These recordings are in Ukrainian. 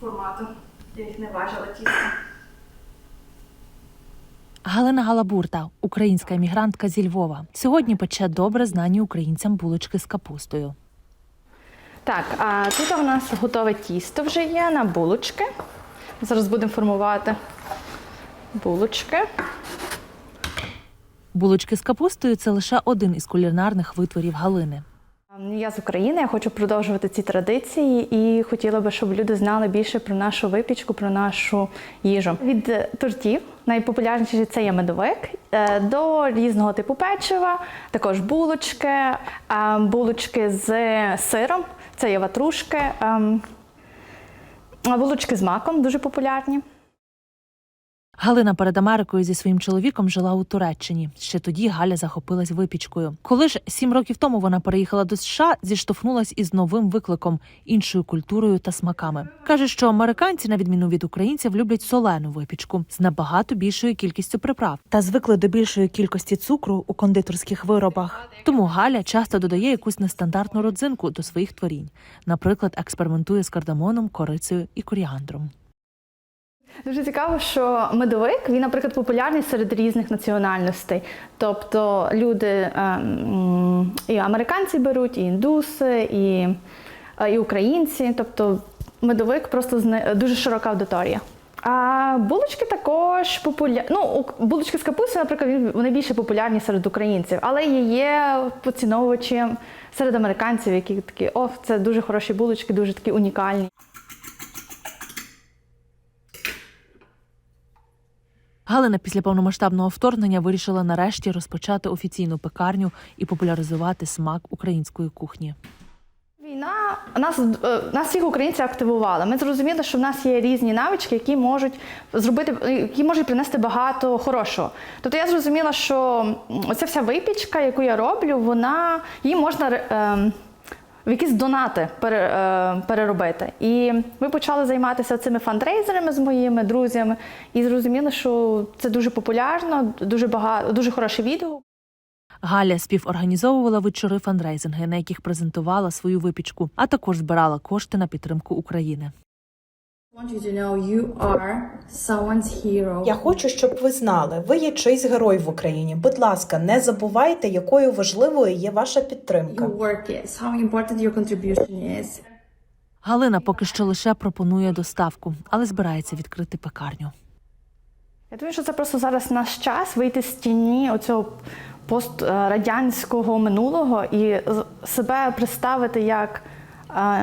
формату. Я їх не важила тісто. Галина Галабурта, українська емігрантка зі Львова, сьогодні пече добре знані українцям булочки з капустою. Так, а тут у нас готове тісто вже є на булочки. Зараз будемо формувати булочки. Булочки з капустою це лише один із кулінарних витворів Галини. Я з України, я хочу продовжувати ці традиції і хотіла би, щоб люди знали більше про нашу випічку, про нашу їжу. Від е, тортів найпопулярніші це є медовик, е, до різного типу печива, також булочки, е, булочки з сиром, це є ватрушки, ем, булочки з маком дуже популярні. Галина перед Америкою зі своїм чоловіком жила у Туреччині. Ще тоді Галя захопилась випічкою. Коли ж сім років тому вона переїхала до США, зіштовхнулась із новим викликом, іншою культурою та смаками. каже, що американці, на відміну від українців, люблять солену випічку з набагато більшою кількістю приправ та звикли до більшої кількості цукру у кондитерських виробах. Тому Галя часто додає якусь нестандартну родзинку до своїх творінь. Наприклад, експериментує з кардамоном, корицею і коріандром. Дуже цікаво, що медовик він, наприклад, популярний серед різних національностей. Тобто люди ем, і американці беруть, і індуси, і, е, і українці. Тобто медовик просто дуже широка аудиторія. А булочки також популярні. Ну, булочки з капусти, наприклад, вони більше популярні серед українців, але є, поціновувачі серед американців, які такі, о, це дуже хороші булочки, дуже такі унікальні. Галина після повномасштабного вторгнення вирішила нарешті розпочати офіційну пекарню і популяризувати смак української кухні. Війна нас, е, нас всіх українців активувала. Ми зрозуміли, що в нас є різні навички, які можуть зробити, які можуть принести багато хорошого. Тобто я зрозуміла, що оця вся випічка, яку я роблю, вона її можна ем, в якісь донати е, переробити. І ми почали займатися цими фандрейзерами з моїми друзями, і зрозуміли, що це дуже популярно, дуже багато, дуже хороше відгук. Галя співорганізовувала вечори фандрейзинги, на яких презентувала свою випічку, а також збирала кошти на підтримку України. Я хочу, щоб ви знали, ви є чийсь герой в Україні. Будь ласка, не забувайте, якою важливою є ваша підтримка. Your work is, how important your contribution is. Галина поки що лише пропонує доставку, але збирається відкрити пекарню. Я думаю, що це просто зараз наш час вийти з тіні оцього пострадянського минулого і себе представити як, е,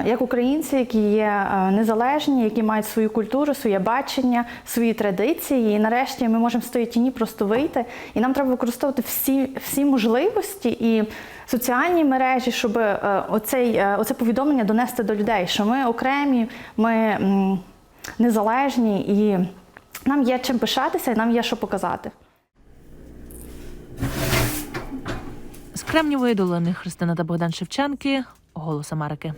як українці, які є незалежні, які мають свою культуру, своє бачення, свої традиції. І нарешті ми можемо з тої тіні просто вийти. І нам треба використовувати всі, всі можливості і соціальні мережі, щоб е, оцей, е, оце повідомлення донести до людей, що ми окремі, ми незалежні і. Нам є чим пишатися і нам є що показати. З Кремнівої долини Христина та Богдан Шевченки, Голос Америки.